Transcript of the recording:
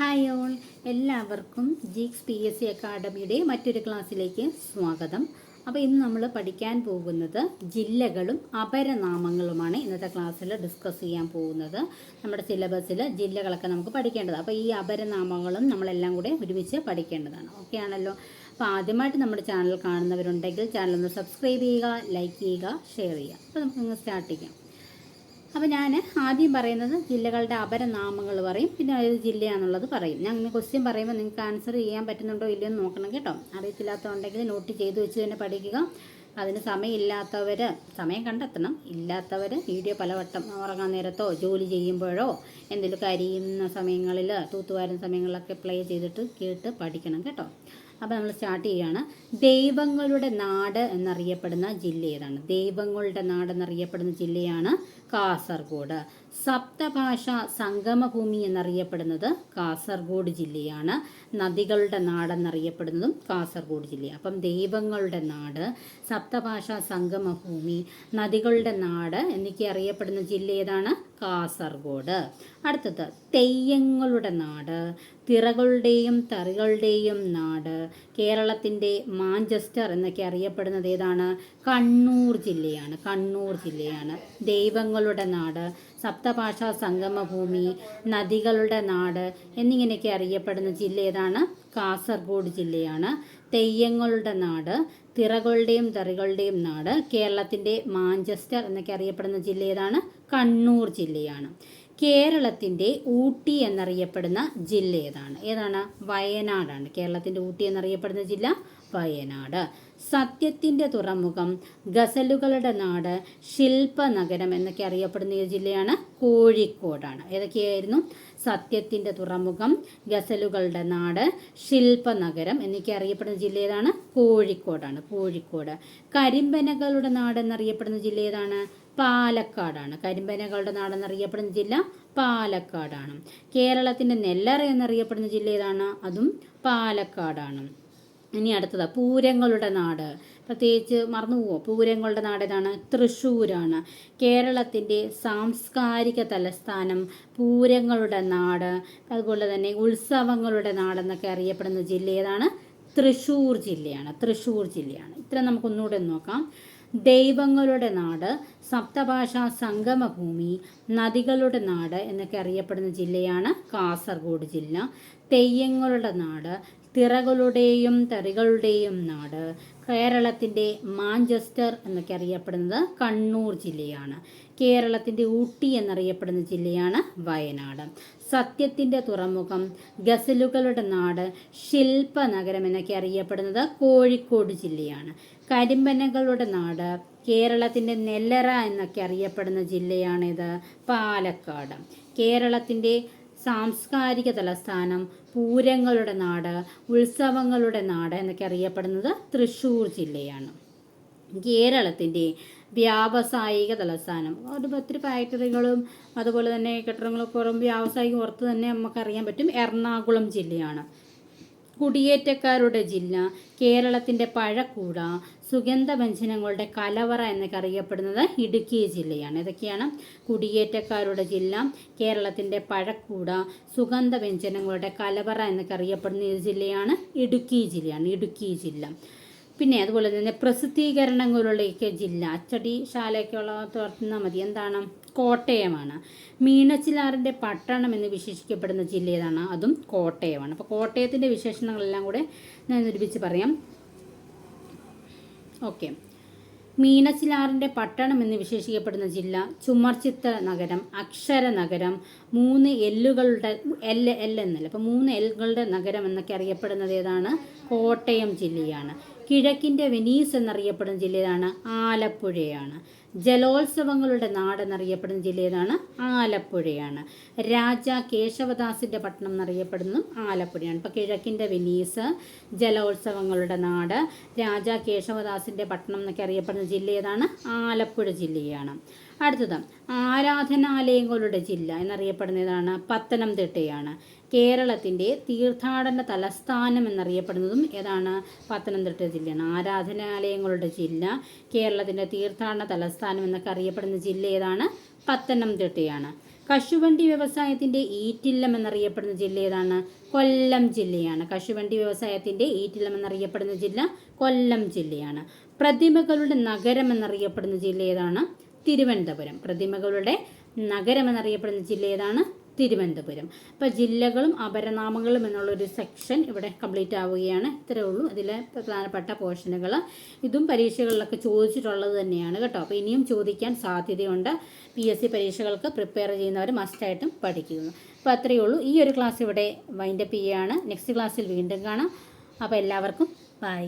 Hi all എല്ലാവർക്കും Geeks P S C അക്കാഡമിയുടെ മറ്റൊരു ക്ലാസ്സിലേക്ക് സ്വാഗതം. അപ്പോൾ ഇന്ന് നമ്മൾ പഠിക്കാൻ പോകുന്നത് ജില്ലകളും അപരനാമങ്ങളുമാണ് ഇന്നത്തെ ക്ലാസ്സിൽ ഡിസ്കസ് ചെയ്യാൻ പോകുന്നത്. നമ്മുടെ സിലബസിൽ ജില്ലകളൊക്കെ നമുക്ക് പഠിക്കേണ്ടത്. അപ്പോൾ ഈ അപരനാമങ്ങളും നമ്മളെല്ലാം കൂടെ ഒരുമിച്ച് പഠിക്കേണ്ടതാണ്. ഓക്കെ ആണല്ലോ? അപ്പോൾ ആദ്യമായിട്ട് നമ്മുടെ ചാനൽ കാണുന്നവരുണ്ടെങ്കിൽ ചാനൽ ഒന്ന് സബ്സ്ക്രൈബ് ചെയ്യുക ലൈക്ക് ചെയ്യുക ഷെയർ ചെയ്യുക. അപ്പോൾ നമുക്ക് സ്റ്റാർട്ട് ചെയ്യാം. അപ്പോൾ ഞാൻ ആദ്യം പറയുന്നത് ജില്ലകളുടെ അപരനാമങ്ങൾ പറയും. പിന്നെ ഏത് ജില്ലയാണെന്നുള്ളത് പറയും. ഞാൻ ഇങ്ങനെ ക്വസ്റ്റ്യൻ പറയുമ്പോൾ നിങ്ങൾക്ക് ആൻസർ ചെയ്യാൻ പറ്റുന്നുണ്ടോ ഇല്ലയോ എന്ന് നോക്കണം കേട്ടോ. അറിയത്തില്ലാത്തതുണ്ടെങ്കിൽ നോട്ട് ചെയ്ത് വെച്ച് തന്നെ പഠിക്കുക. അതിന് സമയമില്ലാത്തവർ സമയം കണ്ടെത്തണം. ഇല്ലാത്തവർ വീഡിയോ പലവട്ടം ഉറങ്ങാൻ നേരത്തോ ജോലി ചെയ്യുമ്പോഴോ എന്തെങ്കിലും കരിയുന്ന സമയങ്ങളിൽ തൂത്തുവാരുന്ന സമയങ്ങളിലൊക്കെ പ്ലേ ചെയ്തിട്ട് കേട്ട് പഠിക്കണം കേട്ടോ. അപ്പോൾ നമ്മൾ സ്റ്റാർട്ട് ചെയ്യുകയാണ് ദൈവങ്ങളുടെ നാട് എന്നറിയപ്പെടുന്ന ജില്ല ഏതാണ്? ദൈവങ്ങളുടെ നാട് എന്നറിയപ്പെടുന്ന ജില്ലയാണ് കാസർഗോഡ്. സപ്തഭാഷ സംഗമഭൂമി എന്നറിയപ്പെടുന്നത് കാസർഗോഡ് ജില്ലയാണ്. നദികളുടെ നാടെന്നറിയപ്പെടുന്നതും കാസർഗോഡ് ജില്ല അപ്പം ദൈവങ്ങളുടെ നാട് സപ്തഭാഷ സംഗമഭൂമി നദികളുടെ നാട് എന്നൊക്കെ അറിയപ്പെടുന്ന ജില്ല ഏതാണ്? കാസർഗോഡ്. അടുത്തത് തെയ്യങ്ങളുടെ നാട് തിറകളുടെയും തറികളുടെയും നാട് കേരളത്തിന്റെ മാഞ്ചസ്റ്റർ എന്നൊക്കെ അറിയപ്പെടുന്നത് ഏതാണ്? കണ്ണൂർ ജില്ലയാണ് കണ്ണൂർ ജില്ലയാണ്. ദൈവങ്ങളുടെ നാട് സപ്തഭാഷാ സംഗമഭൂമി നദികളുടെ നാട് എന്നിങ്ങനെയൊക്കെ അറിയപ്പെടുന്ന ജില്ല ഏതാണ്? കാസർഗോഡ് ജില്ലയാണ്. തെയ്യങ്ങളുടെ നാട് തിറകളുടെയും തറികളുടെയും നാട് കേരളത്തിന്റെ മാഞ്ചസ്റ്റർ എന്നൊക്കെ അറിയപ്പെടുന്ന ജില്ല ഏതാണ്? കണ്ണൂർ ജില്ലയാണ്. കേരളത്തിന്റെ ഊട്ടി എന്നറിയപ്പെടുന്ന ജില്ല ഏതാണ്? ഏതാണ്? വയനാടാണ്. കേരളത്തിന്റെ ഊട്ടി എന്നറിയപ്പെടുന്ന ജില്ല വയനാട്. സത്യത്തിന്റെ തുറമുഖം ഗസലുകളുടെ നാട് ശില്പനഗരം എന്നൊക്കെ അറിയപ്പെടുന്ന ഈ ജില്ലയാണ് കോഴിക്കോടാണ്. ഏതൊക്കെയായിരുന്നു? സത്യത്തിന്റെ തുറമുഖം ഗസലുകളുടെ നാട് ശില്പനഗരം എന്നൊക്കെ അറിയപ്പെടുന്ന ജില്ല ഏതാണ്? കോഴിക്കോടാണ്. കോഴിക്കോട്. കരിമ്പനകളുടെ നാട് എന്നറിയപ്പെടുന്ന ജില്ല ഏതാണ്? പാലക്കാടാണ്. കരിമ്പനകളുടെ നാടെന്നറിയപ്പെടുന്ന ജില്ല പാലക്കാടാണ്. കേരളത്തിന്റെ നെല്ലറ എന്നറിയപ്പെടുന്ന ജില്ല ഏതാണ്? അതും പാലക്കാടാണ്. ഇനി അടുത്തത് പൂരങ്ങളുടെ നാട്. പ്രത്യേകിച്ച് മറന്നുപോവോ പൂരങ്ങളുടെ നാട് ഏതാണ് തൃശ്ശൂരാണ്. കേരളത്തിന്റെ സാംസ്കാരിക തലസ്ഥാനം പൂരങ്ങളുടെ നാട്. അതുപോലെ തന്നെ ഉത്സവങ്ങളുടെ നാടെന്നൊക്കെ അറിയപ്പെടുന്ന ജില്ല ഏതാണ്? തൃശ്ശൂർ ജില്ലയാണ് തൃശ്ശൂർ ജില്ലയാണ്. ഇത്ര നമുക്കൊന്നുകൂടെ നോക്കാം. ദൈവങ്ങളുടെ നാട് സപ്തഭാഷാ സംഗമഭൂമി നദികളുടെ നാട് എന്നൊക്കെ അറിയപ്പെടുന്ന ജില്ലയാണ് കാസർഗോഡ് ജില്ല. തെയ്യങ്ങളുടെ നാട് തിറകളുടെയും തറികളുടെയും നാട്. കേരളത്തിന്റെ മാഞ്ചസ്റ്റർ എന്നൊക്കെ അറിയപ്പെടുന്നത് കണ്ണൂർ ജില്ലയാണ്. കേരളത്തിന്റെ ഊട്ടി എന്നറിയപ്പെടുന്ന ജില്ലയാണ് വയനാട്. സത്യത്തിന്റെ തുറമുഖം ഗസലുകളുടെ നാട് ശില്പനഗരം എന്നൊക്കെ അറിയപ്പെടുന്നത് കോഴിക്കോട് ജില്ലയാണ്. കരിമ്പനകളുടെ നാട് കേരളത്തിന്റെ നെല്ലറ എന്നൊക്കെ അറിയപ്പെടുന്ന ജില്ലയാണിത് പാലക്കാട്. കേരളത്തിന്റെ സാംസ്കാരിക തലസ്ഥാനം പൂരങ്ങളുടെ നാട് ഉത്സവങ്ങളുടെ നാട് എന്നൊക്കെ അറിയപ്പെടുന്നത് തൃശ്ശൂർ ജില്ലയാണ്. കേരളത്തിന്റെ വ്യാവസായിക തലസ്ഥാനം ഒരു ഒത്തിരി ഫാക്ടറികളും അതുപോലെ തന്നെ കെട്ടിടങ്ങളൊക്കെ വ്യാവസായിക പുറത്ത് തന്നെ നമുക്കറിയാൻ പറ്റും. എറണാകുളം ജില്ലയാണ്. കുടിയേറ്റക്കാരുടെ ജില്ല കേരളത്തിന്റെ പഴക്കൂട സുഗന്ധവ്യഞ്ജനങ്ങളുടെ കലവറ എന്നൊക്കെ അറിയപ്പെടുന്നത് ഇടുക്കി ജില്ലയാണ്. ഇതൊക്കെയാണ് കുടിയേറ്റക്കാരുടെ ജില്ല കേരളത്തിന്റെ പഴക്കൂട സുഗന്ധവ്യഞ്ജനങ്ങളുടെ കലവറ എന്നൊക്കെ അറിയപ്പെടുന്ന ഈ ജില്ലയാണ് ഇടുക്കി ജില്ലയാണ് ഇടുക്കി ജില്ല. പിന്നെ അതുപോലെ തന്നെ പ്രസിദ്ധീകരണങ്ങളിലേക്ക് ജില്ല അച്ചടി ശാലയ്ക്കുള്ള തുറന്നാൽ മതി. എന്താണ്? കോട്ടയമാണ്. മീനച്ചിലാറിന്റെ പട്ടണം എന്ന് വിശേഷിക്കപ്പെടുന്ന ജില്ല ഏതാണ്? അതും കോട്ടയമാണ്. അപ്പോൾ കോട്ടയത്തിന്റെ വിശേഷണങ്ങളെല്ലാം കൂടെ ഞാൻ ഒരുമിച്ച് പറയാം. ഓക്കെ. മീനച്ചിലാറിന്റെ പട്ടണം എന്ന് വിശേഷിക്കപ്പെടുന്ന ജില്ല ചുമർചിത്ര നഗരം അക്ഷര നഗരം മൂന്ന് എല്ലുകളുടെ എൽ എൽ എന്നല്ല. അപ്പോൾ മൂന്ന് എല്ലുകളുടെ നഗരം എന്നൊക്കെ അറിയപ്പെടുന്നത് ഏതാണ്? കോട്ടയം ജില്ലയാണ്. കിഴക്കിന്റെ വെനീസ് എന്നറിയപ്പെടുന്ന ജില്ലയാണ് ആലപ്പുഴയാണ്. ജലോത്സവങ്ങളുടെ നാടെന്നറിയപ്പെടുന്ന ജില്ല ഏതാണ് ആലപ്പുഴയാണ്. രാജ കേശവദാസിന്റെ പട്ടണം എന്നറിയപ്പെടുന്നതും ആലപ്പുഴയാണ്. ഇപ്പോൾ കിഴക്കിന്റെ വെനീസ് ജലോത്സവങ്ങളുടെ നാട് രാജ കേശവദാസിന്റെ പട്ടണം എന്നൊക്കെ അറിയപ്പെടുന്ന ജില്ലയേതാണ് ആലപ്പുഴ ജില്ലയാണ്. അടുത്തത് ആരാധനാലയങ്ങളുടെ ജില്ല എന്നറിയപ്പെടുന്നതാണ് പത്തനംതിട്ടയാണ്. കേരളത്തിന്റെ തീർത്ഥാടന തലസ്ഥാനം എന്നറിയപ്പെടുന്നതും ഏതാണ്? പത്തനംതിട്ട ജില്ലയാണ്. ആരാധനാലയങ്ങളുടെ ജില്ല കേരളത്തിന്റെ തീർത്ഥാടന തലസ്ഥാനം എന്നൊക്കെ അറിയപ്പെടുന്ന ജില്ല ഏതാണ്? പത്തനംതിട്ടയാണ്. കശുവണ്ടി വ്യവസായത്തിന്റെ ഈറ്റില്ലം എന്നറിയപ്പെടുന്ന ജില്ല ഏതാണ്? കൊല്ലം ജില്ലയാണ്. കശുവണ്ടി വ്യവസായത്തിന്റെ ഈറ്റില്ലം എന്നറിയപ്പെടുന്ന ജില്ല കൊല്ലം ജില്ലയാണ്. പ്രതിമകളുടെ നഗരം എന്നറിയപ്പെടുന്ന ജില്ല ഏതാണ്? തിരുവനന്തപുരം. പ്രതിമകളുടെ നഗരം എന്നറിയപ്പെടുന്ന ജില്ല ഏതാണ്? തിരുവനന്തപുരം. അപ്പോൾ ജില്ലകളും അപരനാമങ്ങളും എന്നുള്ളൊരു സെക്ഷൻ ഇവിടെ കംപ്ലീറ്റ് ആവുകയാണ്. ഇത്രയേ ഉള്ളൂ. അതിലെ പ്രധാനപ്പെട്ട പോർഷനുകൾ ഇതും പരീക്ഷകളിലൊക്കെ ചോദിച്ചിട്ടുള്ളത് തന്നെയാണ് കേട്ടോ. അപ്പോൾ ഇനിയും ചോദിക്കാൻ സാധ്യതയുണ്ട്. പി എസ് സി പരീക്ഷകൾക്ക് പ്രിപ്പയർ ചെയ്യുന്നവർ മസ്റ്റായിട്ടും പഠിക്കുന്നു. അപ്പോൾ അത്രയേ ഉള്ളൂ. ഈ ഒരു ക്ലാസ് ഇവിടെ വൈൻഡപ്പ് ചെയ്യുകയാണ് നെക്സ്റ്റ് ക്ലാസ്സിൽ വീണ്ടും കാണാം. അപ്പോൾ എല്ലാവർക്കും ബൈ